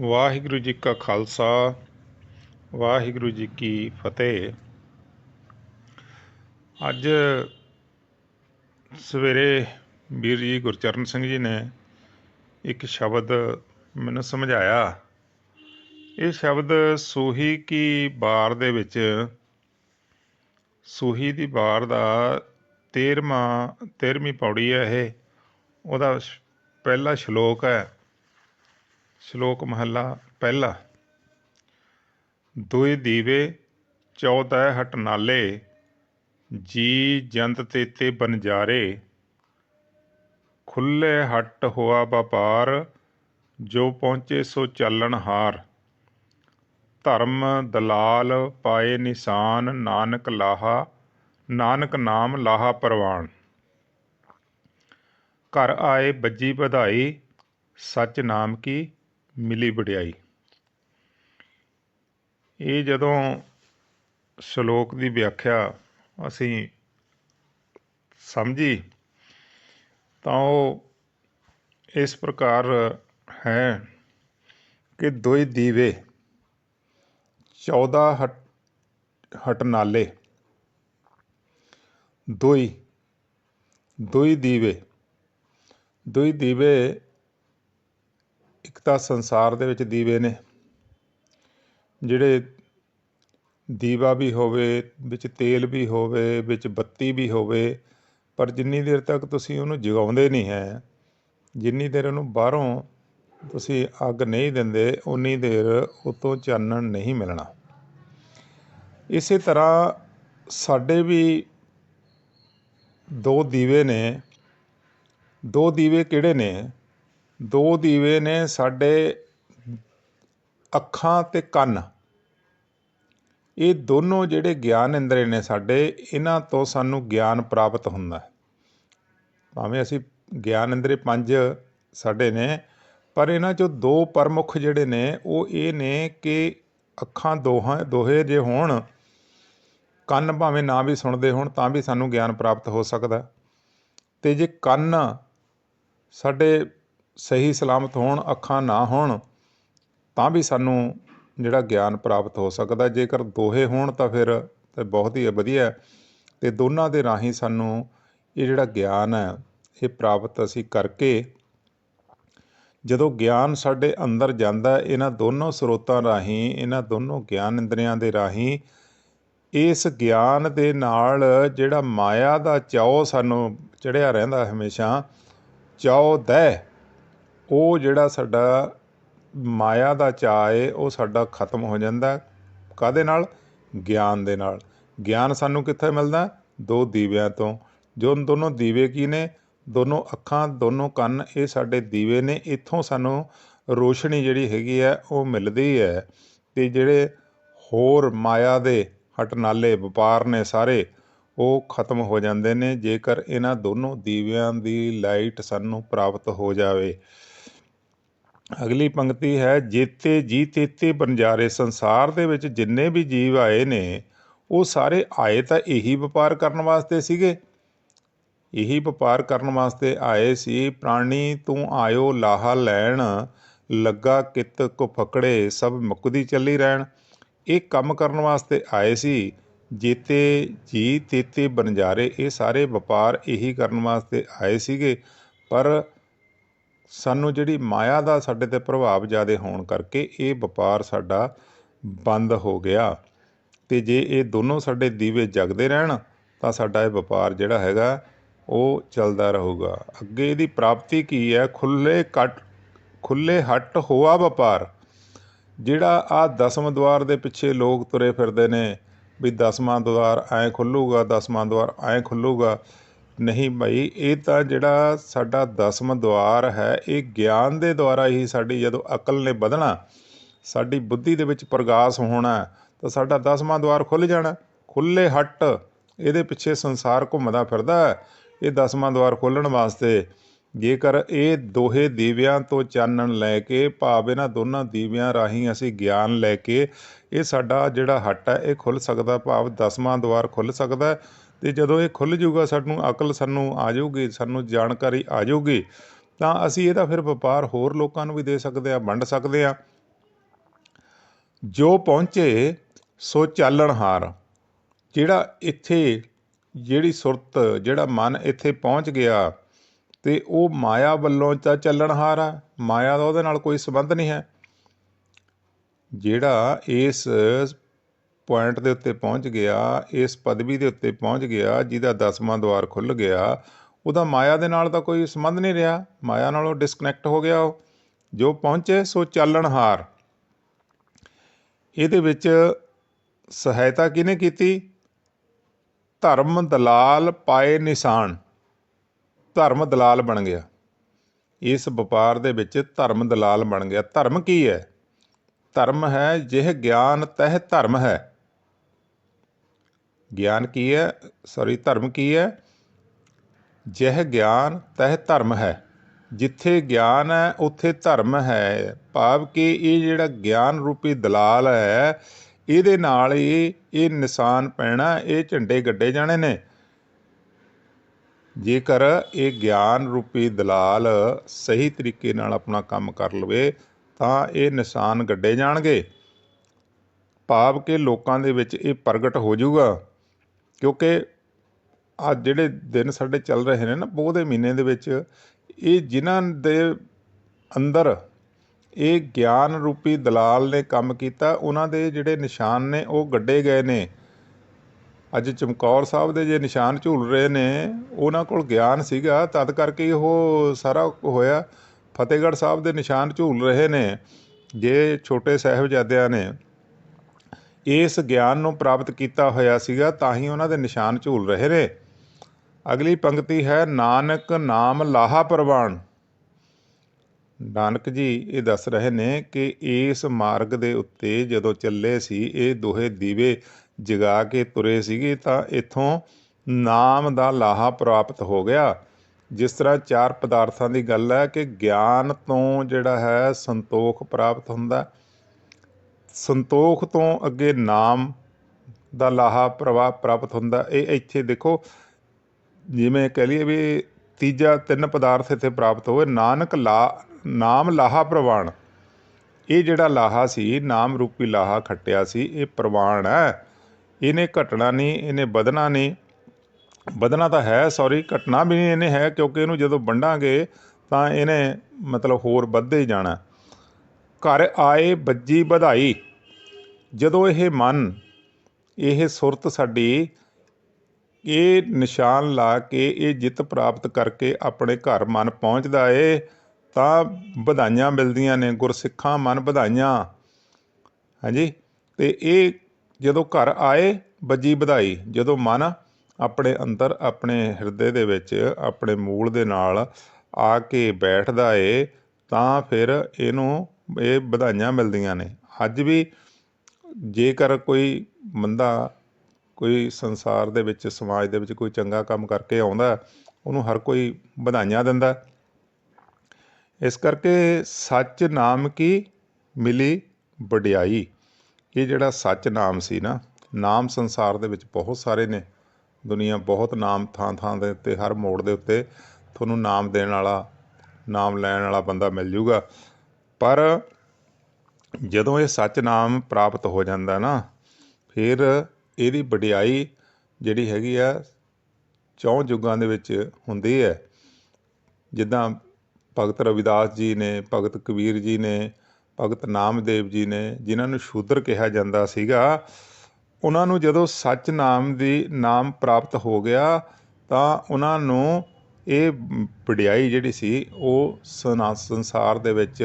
ਵਾਹਿਗੁਰੂ ਜੀ ਕਾ ਖਾਲਸਾ, ਵਾਹਿਗੁਰੂ ਜੀ ਕੀ ਫਤਿਹ। ਅੱਜ ਸਵੇਰੇ ਵੀਰ ਜੀ ਗੁਰਚਰਨ ਸਿੰਘ ਜੀ ਨੇ ਇੱਕ ਸ਼ਬਦ ਮੈਨੂੰ ਸਮਝਾਇਆ। ਇਹ ਸ਼ਬਦ ਸੂਹੀ ਕੀ ਬਾਰ ਦੇ ਵਿੱਚ, ਸੂਹੀ ਦੀ ਬਾਰ ਦਾ 13ਵਾਂ 13ਵੀਂ ਪੌੜੀ ਹੈ ਇਹ। ਉਹਦਾ ਪਹਿਲਾ ਸ਼ਲੋਕ ਹੈ ਸ਼ਲੋਕ ਮਹੱਲਾ ਪਹਿਲਾ। ਦੁਇ ਦੀਵੇ, ਚੌਦੈ ਹਟਨਾਲੇ, ਜੀ ਜੰਤ ਤੇਤੇ ਬਨਜਾਰੇ ਖੁੱਲੇ ਹੱਟ ਹੋਆ ਵਪਾਰ, ਜੋ ਪਹੁੰਚੇ ਸੋ ਚੱਲਣ ਹਾਰ। ਧਰਮ ਦਲਾਲ ਪਾਏ ਨਿਸ਼ਾਨ, ਨਾਨਕ ਲਾਹਾ, ਨਾਨਕ ਨਾਮ ਲਾਹਾ ਪ੍ਰਵਾਨ। ਘਰ ਆਏ ਬੱਜੀ ਵਧਾਈ, ਸੱਚ ਨਾਮ ਕੀ? ਮਿਲੀ ਵਡਿਆਈ। ਇਹ ਜਦੋਂ ਸ਼ਲੋਕ ਦੀ ਵਿਆਖਿਆ ਅਸੀਂ ਸਮਝੀ, ਤਾਂ ਉਹ ਇਸ ਪ੍ਰਕਾਰ ਹੈ ਕਿ ਦੋਈ ਦੀਵੇ 14 ਹਟ, ਹਟਨਾਲੇ। ਦੋਈ ਦੋਈ ਦੀਵੇ ਦੋਈ ਦੀਵੇ ਇੱਕ ਤਾਂ ਸੰਸਾਰ ਦੇ ਵਿੱਚ ਦੀਵੇ ਨੇ, ਜਿਹੜੇ ਦੀਵਾ ਵੀ ਹੋਵੇ, ਵਿੱਚ ਤੇਲ ਵੀ ਹੋਵੇ, ਵਿੱਚ ਬੱਤੀ ਵੀ ਹੋਵੇ, ਪਰ ਜਿੰਨੀ ਦੇਰ ਤੱਕ ਤੁਸੀਂ ਉਹਨੂੰ ਜਗਾਉਂਦੇ ਨਹੀਂ ਹੈ, ਜਿੰਨੀ ਦੇਰ ਉਹਨੂੰ ਬਾਹਰੋਂ ਤੁਸੀਂ ਅੱਗ ਨਹੀਂ ਦਿੰਦੇ, ਉਨੀ ਦੇਰ ਉਤੋਂ ਚਾਨਣ ਨਹੀਂ ਮਿਲਣਾ। ਇਸੇ ਤਰ੍ਹਾਂ ਸਾਡੇ ਵੀ ਦੋ ਦੀਵੇ ਨੇ, ਦੋ ਦੀਵੇ ਕਿਹੜੇ ਨੇ? ਦੋ ਦੀਵੇ ਨੇ ਸਾਡੇ ਅੱਖਾਂ ਅਤੇ ਕੰਨ। ਇਹ ਦੋਨੋਂ ਜਿਹੜੇ ਗਿਆਨ ਇੰਦਰੀ ਨੇ ਸਾਡੇ, ਇਹਨਾਂ ਤੋਂ ਸਾਨੂੰ ਗਿਆਨ ਪ੍ਰਾਪਤ ਹੁੰਦਾ ਹੈ। ਭਾਵੇਂ ਅਸੀਂ ਗਿਆਨ ਇੰਦਰੀ ਪੰਜ ਸਾਡੇ ਨੇ, ਪਰ ਇਹਨਾਂ ਚੋਂ ਦੋ ਪ੍ਰਮੁੱਖ ਜਿਹੜੇ ਨੇ, ਉਹ ਇਹ ਨੇ ਕਿ ਅੱਖਾਂ ਦੋਹਾਂ ਦੋਹੇ ਜੇ ਹੋਣ, ਕੰਨ ਭਾਵੇਂ ਨਾ ਵੀ ਸੁਣਦੇ ਹੋਣ, ਤਾਂ ਵੀ ਸਾਨੂੰ ਗਿਆਨ ਪ੍ਰਾਪਤ ਹੋ ਸਕਦਾ ਤੇ ਜੇ ਕੰਨ ਸਾਡੇ ਸਹੀ ਸਲਾਮਤ ਹੋਣ, ਅੱਖਾਂ ਨਾ ਹੋਣ, ਤਾਂ ਵੀ ਸਾਨੂੰ ਜਿਹੜਾ ਗਿਆਨ ਪ੍ਰਾਪਤ ਹੋ ਸਕਦਾ। ਜੇਕਰ ਦੋਹੇ ਹੋਣ ਤਾਂ ਫਿਰ ਤੇ ਬਹੁਤ ਹੀ ਵਧੀਆ ਤੇ ਦੋਨਾਂ ਦੇ ਰਾਹੀਂ ਸਾਨੂੰ ਇਹ ਜਿਹੜਾ ਗਿਆਨ ਹੈ, ਇਹ ਪ੍ਰਾਪਤ ਅਸੀਂ ਕਰਕੇ ਜਦੋਂ ਗਿਆਨ ਸਾਡੇ ਅੰਦਰ ਜਾਂਦਾ ਇਹਨਾਂ ਦੋਨੋਂ ਸਰੋਤਾਂ ਰਾਹੀਂ, ਇਹਨਾਂ ਦੋਨੋਂ ਗਿਆਨ ਇੰਦਰੀਆਂ ਦੇ ਰਾਹੀਂ, ਇਸ ਗਿਆਨ ਦੇ ਨਾਲ ਜਿਹੜਾ ਮਾਇਆ ਦਾ ਚਾਉ ਸਾਨੂੰ ਚੜਿਆ ਰਹਿੰਦਾ ਹਮੇਸ਼ਾ ਚਾਉ ਦਹਿ। ਉਹ ਜਿਹੜਾ ਸਾਡਾ ਮਾਇਆ ਦਾ ਚਾਅ ਏ, ਉਹ ਸਾਡਾ ਖਤਮ ਹੋ ਜਾਂਦਾ ਕਾਦੇ ਨਾਲ? ਗਿਆਨ ਦੇ ਨਾਲ। ਗਿਆਨ ਸਾਨੂੰ ਕਿੱਥੇ ਮਿਲਦਾ? ਦੋ ਦੀਵਿਆਂ ਤੋਂ। ਜੋ ਦੋਨੋਂ ਦੀਵੇ ਕੀ ਨੇ? ਦੋਨੋਂ ਅੱਖਾਂ, ਦੋਨੋਂ ਕੰਨ, ਇਹ ਸਾਡੇ ਦੀਵੇ ਨੇ। ਇੱਥੋਂ ਸਾਨੂੰ ਰੋਸ਼ਨੀ ਜਿਹੜੀ ਹੈਗੀ ਹੈ, ਉਹ ਮਿਲਦੀ ਹੈ। ਤੇ ਜਿਹੜੇ ਹੋਰ ਮਾਇਆ ਦੇ ਹਟਨਾਲੇ, ਵਪਾਰ ਨੇ ਸਾਰੇ, ਉਹ ਖਤਮ ਹੋ ਜਾਂਦੇ ਨੇ। ਜੇਕਰ ਇਹਨਾਂ ਦੋਨੋਂ ਦੀਵਿਆਂ ਦੀ ਲਾਈਟ ਸਾਨੂੰ ਪ੍ਰਾਪਤ ਹੋ ਜਾਵੇ ਅਗਲੀ ਪੰਕਤੀ ਹੈ, ਜੇਤੇ ਜੀ ਤੇਤੇ ਬੰਜਾਰੇ ਸੰਸਾਰ ਦੇ ਵਿੱਚ ਜਿੰਨੇ ਵੀ ਜੀਵ ਆਏ ਨੇ, ਉਹ ਸਾਰੇ ਆਏ ਤਾਂ ਇਹੀ ਵਪਾਰ ਕਰਨ ਵਾਸਤੇ ਸੀਗੇ। ਇਹੀ ਵਪਾਰ ਕਰਨ ਵਾਸਤੇ ਆਏ ਸੀ, ਪ੍ਰਾਣੀ, ਤੂੰ ਆਇਓ ਲਾਹਾ ਲੈਣ, ਲੱਗਾ ਕਿਤ ਕੋ ਫਕੜੇ ਸਭ ਮੁਕਦੀ ਚੱਲੀ ਰਹਿਣ। ਇਹ ਕੰਮ ਕਰਨ ਵਾਸਤੇ ਆਏ ਸੀ। ਜੇਤੇ ਜੀ ਤੇਤੇ ਬੰਜਾਰੇ, ਇਹ ਸਾਰੇ ਵਪਾਰ ਇਹੀ ਕਰਨ ਵਾਸਤੇ ਆਏ ਸੀਗੇ, ਪਰ ਸਾਨੂੰ ਜਿਹੜੀ ਮਾਇਆ ਦਾ ਸਾਡੇ ਤੇ ਪ੍ਰਭਾਵ ਜ਼ਿਆਦਾ ਹੋਣ ਕਰਕੇ ਇਹ ਵਪਾਰ ਸਾਡਾ ਬੰਦ ਹੋ ਗਿਆ। ਤੇ ਜੇ ਇਹ ਦੋਨੋਂ ਸਾਡੇ ਦੀਵੇ ਜਗਦੇ ਰਹਿਣ, ਤਾਂ ਸਾਡਾ ਇਹ ਵਪਾਰ ਜਿਹੜਾ ਹੈਗਾ, ਉਹ ਚੱਲਦਾ ਰਹੂਗਾ। ਅੱਗੇ ਇਹਦੀ ਪ੍ਰਾਪਤੀ ਕੀ ਹੈ? ਖੁੱਲੇ ਕੱਟ ਖੁੱਲੇ ਹੱਟ ਹੋਆ ਵਪਾਰ, ਜਿਹੜਾ ਆ ਦਸਮ ਦਵਾਰ ਦੇ ਪਿੱਛੇ ਲੋਕ ਤੁਰੇ ਫਿਰਦੇ ਨੇ, ਵੀ ਦਸਵਾਂ ਦਵਾਰ ਐ ਖੁੱਲੂਗਾ ਦਸਵਾਂ ਦਵਾਰ ਐ ਖੁੱਲੂਗਾ। ਨਹੀਂ ਭਾਈ ਇਹ ਤਾਂ ਜਿਹੜਾ ਸਾਡਾ ਦਸਮ ਦਵਾਰ ਹੈ, ਇਹ ਗਿਆਨ ਦੇ ਦੁਆਰਾ ਹੀ ਸਾਡੀ ਜਦੋਂ ਅਕਲ ਨੇ ਵਧਣਾ, ਸਾਡੀ ਬੁੱਧੀ ਦੇ ਵਿੱਚ ਪ੍ਰਗਾਸ ਹੋਣਾ, ਤਾਂ ਸਾਡਾ ਦਸਵਾਂ ਦਵਾਰ ਖੁੱਲ ਜਾਣਾ ਖੁੱਲੇ ਹੱਟ, ਇਹਦੇ ਪਿੱਛੇ ਸੰਸਾਰ ਘੁੰਮਦਾ ਫਿਰਦਾ ਇਹ ਦਸਵਾਂ ਦਵਾਰ ਖੋਲਣ ਵਾਸਤੇ। ਜੇਕਰ ਇਹ ਦੋਹੇ ਦੀਵਿਆਂ ਤੋਂ ਚਾਨਣ ਲੈ ਕੇ, ਭਾਵ ਇਹਨਾਂ ਦੋਨਾਂ ਦੀਵਿਆਂ ਰਾਹੀਂ ਅਸੀਂ ਗਿਆਨ ਲੈ ਕੇ, ਇਹ ਸਾਡਾ ਜਿਹੜਾ ਹੱਟ ਹੈ, ਇਹ ਖੁੱਲ ਸਕਦਾ, ਭਾਵ ਦਸਵਾਂ ਦਵਾਰ ਖੁੱਲ ਸਕਦਾ ਤੇ ਜਦੋਂ ਇਹ ਖੁੱਲ ਜੂਗਾ ਸਾਨੂੰ ਅਕਲ ਸਾਨੂੰ ਆ ਜਾਊਗੀ, ਸਾਨੂੰ ਜਾਣਕਾਰੀ ਆ ਜਾਊਗੀ, ਤਾਂ ਅਸੀਂ ਇਹਦਾ ਫਿਰ ਵਪਾਰ ਹੋਰ ਲੋਕਾਂ ਨੂੰ ਵੀ ਦੇ ਸਕਦੇ ਆ ਵੰਡ ਸਕਦੇ ਆ ਜੋ ਪਹੁੰਚੇ, ਸੋ ਚਾਲਣਹਾਰ ਜਿਹੜਾ ਇੱਥੇ, ਜਿਹੜੀ ਸੁਰਤ, ਜਿਹੜਾ ਮਨ ਇੱਥੇ ਪਹੁੰਚ ਗਿਆ, ਤੇ ਉਹ ਮਾਇਆ ਵੱਲੋਂ ਤਾਂ ਚੱਲਣਹਾਰ ਆ, ਮਾਇਆ ਦਾ ਉਹਦੇ ਨਾਲ ਕੋਈ ਸੰਬੰਧ ਨਹੀਂ ਹੈ। ਜਿਹੜਾ ਇਸ ਪੁਆਇੰਟ ਦੇ ਉੱਤੇ ਪਹੁੰਚ ਗਿਆ, ਇਸ ਪਦਵੀ ਦੇ ਉੱਤੇ ਪਹੁੰਚ ਗਿਆ, ਜਿਹਦਾ ਦਸਵਾਂ ਦੁਆਰ ਖੁੱਲ ਗਿਆ, ਉਹਦਾ ਮਾਇਆ ਦੇ ਨਾਲ ਤਾਂ ਕੋਈ ਸੰਬੰਧ ਨਹੀਂ ਰਿਹਾ। ਮਾਇਆ ਨਾਲੋਂ ਡਿਸਕਨੈਕਟ ਹੋ ਗਿਆ ਉਹ। ਜੋ ਪਹੁੰਚੇ, ਸੋ ਚੱਲਣਹਾਰ ਇਹਦੇ ਵਿੱਚ ਸਹਾਇਤਾ ਕਿਹਨੇ ਕੀਤੀ? ਧਰਮ ਦਲਾਲ ਪਾਏ ਨਿਸ਼ਾਨ। ਧਰਮ ਦਲਾਲ ਬਣ ਗਿਆ। ਇਸ ਵਪਾਰ ਦੇ ਵਿੱਚ ਧਰਮ ਦਲਾਲ ਬਣ ਗਿਆ। ਧਰਮ ਕੀ ਹੈ? ਧਰਮ ਹੈ ਜਿਹ ਗਿਆਨ ਤਹਿ ਧਰਮ ਹੈ। ਗਿਆਨ ਕੀ ਹੈ? ਸੌਰੀ ਧਰਮ ਕੀ ਹੈ? ਜਿਹ ਗਿਆਨ ਤਹਿ ਧਰਮ ਹੈ। ਜਿੱਥੇ ਗਿਆਨ ਹੈ, ਉੱਥੇ ਧਰਮ ਹੈ। ਭਾਵ ਕਿ ਇਹ ਜਿਹੜਾ ਗਿਆਨ ਰੂਪੀ ਦਲਾਲ ਹੈ, ਇਹਦੇ ਨਾਲ ਹੀ ਇਹ ਨਿਸ਼ਾਨ ਪੈਣਾ, ਇਹ ਝੰਡੇ ਗੱਡੇ ਜਾਣੇ ਨੇ। ਜੇਕਰ ਇਹ ਗਿਆਨ ਰੂਪੀ ਦਲਾਲ ਸਹੀ ਤਰੀਕੇ ਨਾਲ ਆਪਣਾ ਕੰਮ ਕਰ ਲਵੇ, ਤਾਂ ਇਹ ਨਿਸ਼ਾਨ ਗੱਡੇ ਜਾਣਗੇ। ਭਾਵ ਕਿ ਲੋਕਾਂ ਦੇ ਵਿੱਚ ਇਹ ਪ੍ਰਗਟ ਹੋ ਜਾਊਗਾ। ਕਿਉਂਕਿ ਆ ਜਿਹੜੇ ਦਿਨ ਸਾਡੇ ਚੱਲ ਰਹੇ ਨੇ ਨਾ, ਪੋਹ ਦੇ ਮਹੀਨੇ ਦੇ ਵਿੱਚ, ਇਹ ਜਿਨ੍ਹਾਂ ਦੇ ਅੰਦਰ ਇਹ ਗਿਆਨ ਰੂਪੀ ਦਲਾਲ ਨੇ ਕੰਮ ਕੀਤਾ, ਉਹਨਾਂ ਦੇ ਜਿਹੜੇ ਨਿਸ਼ਾਨ ਨੇ, ਉਹ ਗੱਡੇ ਗਏ ਨੇ। ਅੱਜ ਚਮਕੌਰ ਸਾਹਿਬ ਦੇ ਜੇ ਨਿਸ਼ਾਨ ਝੂਲ ਰਹੇ ਨੇ, ਉਹਨਾਂ ਕੋਲ ਗਿਆਨ ਸੀਗਾ, ਤਦ ਕਰਕੇ ਉਹ ਸਾਰਾ ਹੋਇਆ। ਫਤਿਹਗੜ੍ਹ ਸਾਹਿਬ ਦੇ ਨਿਸ਼ਾਨ ਝੂਲ ਰਹੇ ਨੇ, ਜੇ ਛੋਟੇ ਸਾਹਿਬਜ਼ਾਦਿਆਂ ਨੇ। ਇਸ ਗਿਆਨ ਨੂੰ ਪ੍ਰਾਪਤ ਕੀਤਾ ਹੋਇਆ ਸੀਗਾ, ਤਾਂ ਹੀ ਉਹਨਾਂ ਦੇ ਨਿਸ਼ਾਨ ਝੂਲ ਰਹੇ ਨੇ। ਅਗਲੀ ਪੰਕਤੀ ਹੈ, ਨਾਨਕ ਨਾਮ ਲਾਹਾ ਪ੍ਰਵਾਨ। ਨਾਨਕ ਜੀ ਇਹ ਦੱਸ ਰਹੇ ਨੇ ਕਿ ਇਸ ਮਾਰਗ ਦੇ ਉੱਤੇ ਜਦੋਂ ਚੱਲੇ ਸੀ, ਇਹ ਦੋਹੇ ਦੀਵੇ ਜਗਾ ਕੇ ਤੁਰੇ ਸੀਗੇ, ਤਾਂ ਇਥੋਂ ਨਾਮ ਦਾ ਲਾਹਾ ਪ੍ਰਾਪਤ ਹੋ ਗਿਆ। ਜਿਸ ਤਰ੍ਹਾਂ ਚਾਰ ਪਦਾਰਥਾਂ ਦੀ ਗੱਲ ਹੈ ਕਿ ਗਿਆਨ ਤੋਂ ਜਿਹੜਾ ਹੈ ਸੰਤੋਖ ਪ੍ਰਾਪਤ ਹੁੰਦਾ। ਸੰਤੋਖ ਤੋਂ ਅੱਗੇ ਨਾਮ ਦਾ ਲਾਹਾ ਪ੍ਰਵਾਹ ਪ੍ਰਾਪਤ ਹੁੰਦਾ। ਇਹ ਇੱਥੇ ਦੇਖੋ, ਜਿਵੇਂ ਕਹ ਲਈਏ ਵੀ ਤੀਜਾ ਤਿੰਨ ਪਦਾਰਥ ਇੱਥੇ ਪ੍ਰਾਪਤ ਹੋਏ। ਨਾਨਕ ਲਾ, ਨਾਮ ਲਾਹਾ ਪ੍ਰਵਾਨ ਇਹ ਜਿਹੜਾ ਲਾਹਾ ਸੀ, ਨਾਮ ਰੂਪੀ ਲਾਹਾ ਖੱਟਿਆ ਸੀ, ਇਹ ਪ੍ਰਵਾਨ ਹੈ। ਇਹਨੇ ਘਟਣਾ ਨਹੀਂ, ਇਹਨੇ ਵਧਣਾ ਨਹੀਂ। ਵਧਣਾ ਤਾਂ ਹੈ ਸੌਰੀ ਘਟਣਾ ਵੀ ਨਹੀਂ, ਇਹਨੇ ਹੈ ਕਿਉਂਕਿ ਇਹਨੂੰ ਜਦੋਂ ਵੰਡਾਂਗੇ ਤਾਂ ਇਹਨੇ ਮਤਲਬ ਹੋਰ ਵੱਧਦੇ ਹੀ ਜਾਣਾ। ਘਰ ਆਏ ਬੱਜੀ ਵਧਾਈ। ਜਦੋਂ ਇਹ ਮਨ, ਇਹ ਸੁਰਤ ਸਾਡੀ, ਇਹ ਨਿਸ਼ਾਨ ਲਾ ਕੇ, ਇਹ ਜਿੱਤ ਪ੍ਰਾਪਤ ਕਰਕੇ ਆਪਣੇ ਘਰ ਮਨ ਪਹੁੰਚਦਾ ਏ, ਤਾਂ ਵਧਾਈਆਂ ਮਿਲਦੀਆਂ ਨੇ, ਗੁਰਸਿੱਖਾਂ ਮਨ ਵਧਾਈਆਂ। ਹਾਂਜੀ? ਤੇ ਇਹ ਜਦੋਂ ਘਰ ਆਏ ਬੱਜੀ ਵਧਾਈ। ਜਦੋਂ ਮਨ ਆਪਣੇ ਅੰਦਰ, ਆਪਣੇ ਹਿਰਦੇ ਦੇ ਵਿੱਚ, ਆਪਣੇ ਮੂਲ ਦੇ ਨਾਲ ਆ ਕੇ ਬੈਠਦਾ ਏ, ਤਾਂ ਫਿਰ ਇਹਨੂੰ ਇਹ ਵਧਾਈਆਂ ਮਿਲਦੀਆਂ ਨੇ। ਅੱਜ ਵੀ ਜੇਕਰ ਕੋਈ ਬੰਦਾ ਕੋਈ ਸੰਸਾਰ ਦੇ ਵਿੱਚ, ਸਮਾਜ ਦੇ ਵਿੱਚ ਕੋਈ ਚੰਗਾ ਕੰਮ ਕਰਕੇ ਆਉਂਦਾ, ਉਹਨੂੰ ਹਰ ਕੋਈ ਵਧਾਈਆਂ ਦਿੰਦਾ। ਇਸ ਕਰਕੇ ਸੱਚ ਨਾਮ ਕੀ ਮਿਲੀ? ਵਡਿਆਈ। ਇਹ ਜਿਹੜਾ ਸੱਚ ਨਾਮ ਸੀ ਨਾ, ਨਾਮ ਸੰਸਾਰ ਦੇ ਵਿੱਚ ਬਹੁਤ ਸਾਰੇ ਨੇ। ਦੁਨੀਆ ਬਹੁਤ ਨਾਮ ਥਾਂ ਥਾਂ ਦੇ ਉੱਤੇ, ਹਰ ਮੋੜ ਦੇ ਉੱਤੇ ਤੁਹਾਨੂੰ ਨਾਮ ਦੇਣ ਵਾਲਾ, ਨਾਮ ਲੈਣ ਵਾਲਾ ਬੰਦਾ ਮਿਲ ਜੂਗਾ। ਪਰ ਜਦੋਂ ਇਹ ਸੱਚ ਨਾਮ ਪ੍ਰਾਪਤ ਹੋ ਜਾਂਦਾ ਨਾ, ਫਿਰ ਇਹਦੀ ਵਡਿਆਈ ਜਿਹੜੀ ਹੈਗੀ ਆ ਚੌਂ ਯੁੱਗਾਂ ਦੇ ਵਿੱਚ ਹੁੰਦੀ ਹੈ। ਜਿੱਦਾਂ ਭਗਤ ਰਵਿਦਾਸ ਜੀ ਨੇ, ਭਗਤ ਕਬੀਰ ਜੀ ਨੇ, ਭਗਤ ਨਾਮਦੇਵ ਜੀ ਨੇ, ਜਿਨ੍ਹਾਂ ਨੂੰ ਸ਼ੂਦਰ ਕਿਹਾ ਜਾਂਦਾ ਸੀਗਾ, ਉਹਨਾਂ ਨੂੰ ਜਦੋਂ ਸੱਚ ਨਾਮ ਦੀ ਨਾਮ ਪ੍ਰਾਪਤ ਹੋ ਗਿਆ, ਤਾਂ ਉਹਨਾਂ ਨੂੰ ਇਹ ਵਡਿਆਈ ਜਿਹੜੀ ਸੀ, ਉਹ ਸਨਾ, ਸੰਸਾਰ ਦੇ ਵਿੱਚ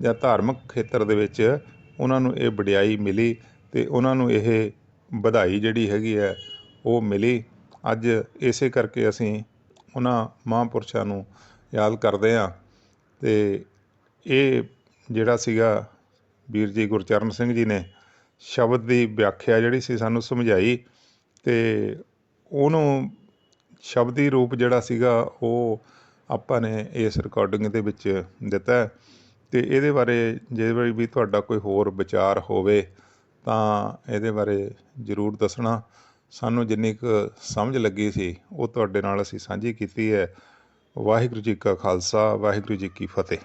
ਜਾਂ ਧਾਰਮਿਕ ਖੇਤਰ ਦੇ ਵਿੱਚ ਉਹਨਾਂ ਨੂੰ ਇਹ ਵਡਿਆਈ ਮਿਲੀ ਤੇ ਉਹਨਾਂ ਨੂੰ ਇਹ ਵਧਾਈ ਜਿਹੜੀ ਹੈਗੀ ਹੈ, ਉਹ ਮਿਲੀ। ਅੱਜ ਇਸੇ ਕਰਕੇ ਅਸੀਂ ਉਹਨਾਂ ਮਹਾਂਪੁਰਸ਼ਾਂ ਨੂੰ ਯਾਦ ਕਰਦੇ ਹਾਂ ਤੇ ਇਹ ਜਿਹੜਾ ਸੀਗਾ ਵੀਰ ਜੀ ਗੁਰਚਰਨ ਸਿੰਘ ਜੀ ਨੇ ਸ਼ਬਦ ਦੀ ਵਿਆਖਿਆ ਜਿਹੜੀ ਸੀ ਸਾਨੂੰ ਸਮਝਾਈ ਤੇ ਉਹਨੂੰ ਸ਼ਬਦੀ ਰੂਪ ਜਿਹੜਾ ਸੀਗਾ, ਉਹ ਆਪਾਂ ਨੇ ਇਸ ਰਿਕਾਰਡਿੰਗ ਦੇ ਵਿੱਚ ਦਿੱਤਾ ਤੇ ਇਹਦੇ ਬਾਰੇ ਜੇ ਵੀ ਤੁਹਾਡਾ ਕੋਈ ਹੋਰ ਵਿਚਾਰ ਹੋਵੇ, ਤਾਂ ਇਹਦੇ ਬਾਰੇ ਜ਼ਰੂਰ ਦੱਸਣਾ। ਸਾਨੂੰ ਜਿੰਨੀ ਕੁ ਸਮਝ ਲੱਗੀ ਸੀ, ਉਹ ਤੁਹਾਡੇ ਨਾਲ ਅਸੀਂ ਸਾਂਝੀ ਕੀਤੀ ਹੈ। ਵਾਹਿਗੁਰੂ ਜੀ ਕਾ ਖਾਲਸਾ, ਵਾਹਿਗੁਰੂ ਜੀ ਕੀ ਫਤਿਹ।